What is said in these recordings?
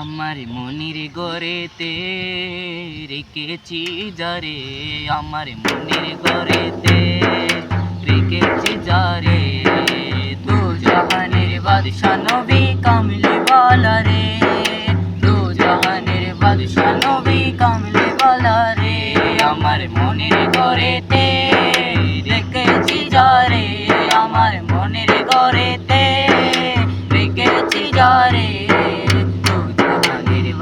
আমার মনির গড়েতে রেখেছি যারে আমার মনির গড়েতে রেখেছি যারে দু জাহানের বাদশা নবী কামলি বালা রে, দু জাহানের বাদশা নবী কামলি বালা রে, আমার মনির গড়েতে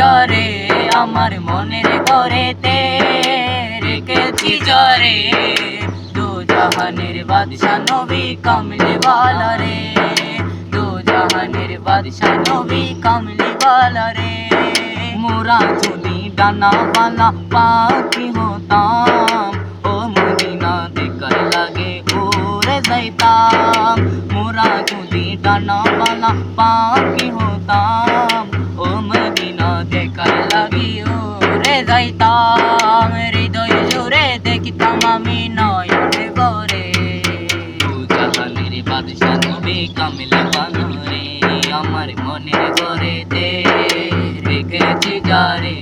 জরে আমার মনের করেতে রেখেছি জরে দু জাহানের বাদশা নবী কামলি বালা রে দু জাহানের বাদশা নবী কামলি বালা রে মোরা যদি বালা পাখি হতাম, ও মদিনা দেখার লাগে উড়ে যাইতাম। মোরা যদি বালা পাখি হতাম উড়ে যাইতাম, হৃদয় জুড়ে দেখিতাম আমি নয়নে গরে জাহানের বাদশা নবী কামিল বানরে, আমার মনের ঘরে দে রেখেছি যারে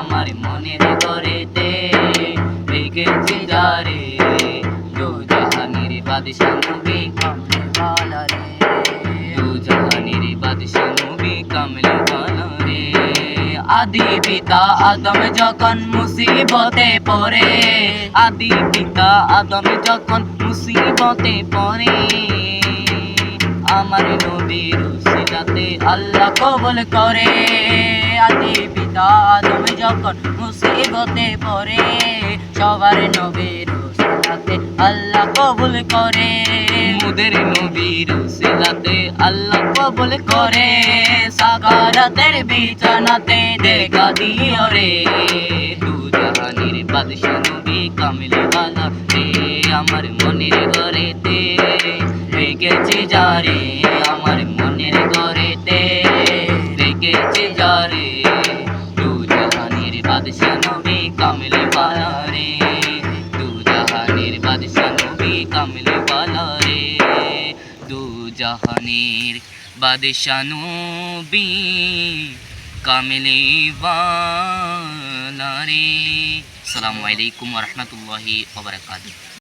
আমার মনের ঘরে দে রেখেছি যারে দু জাহানের বাদশা নবী কামিল বানরে দু জাহানের আদি পিতা আদম যখন মুসিবতে পড়ে, আদি পিতা আদম যখন মুসিবতে পড়ে, আমার নবীর সিলাতে আল্লাহ কবল করে। আদি পিতা আদম যখন মুসিবতে পড়ে, সবার নবীর সিলাতে আল্লাহ কবুল করে। মুদের নবীর সিলাতে আল্লাহ কবুল করে। সাগারাতের বিছানাতে দেখা দিও রে। দু জাহানের বাদশা নবী কামিল বালা রে আমার মনের ঘরেতে। রেখেছি যারে আমার মনের ঘরেতে। জাহানের বাদশা নবী কামিলি বালা রে আসসালামু আলাইকুম রহমতুল্লাহি ওবরাকাতুহু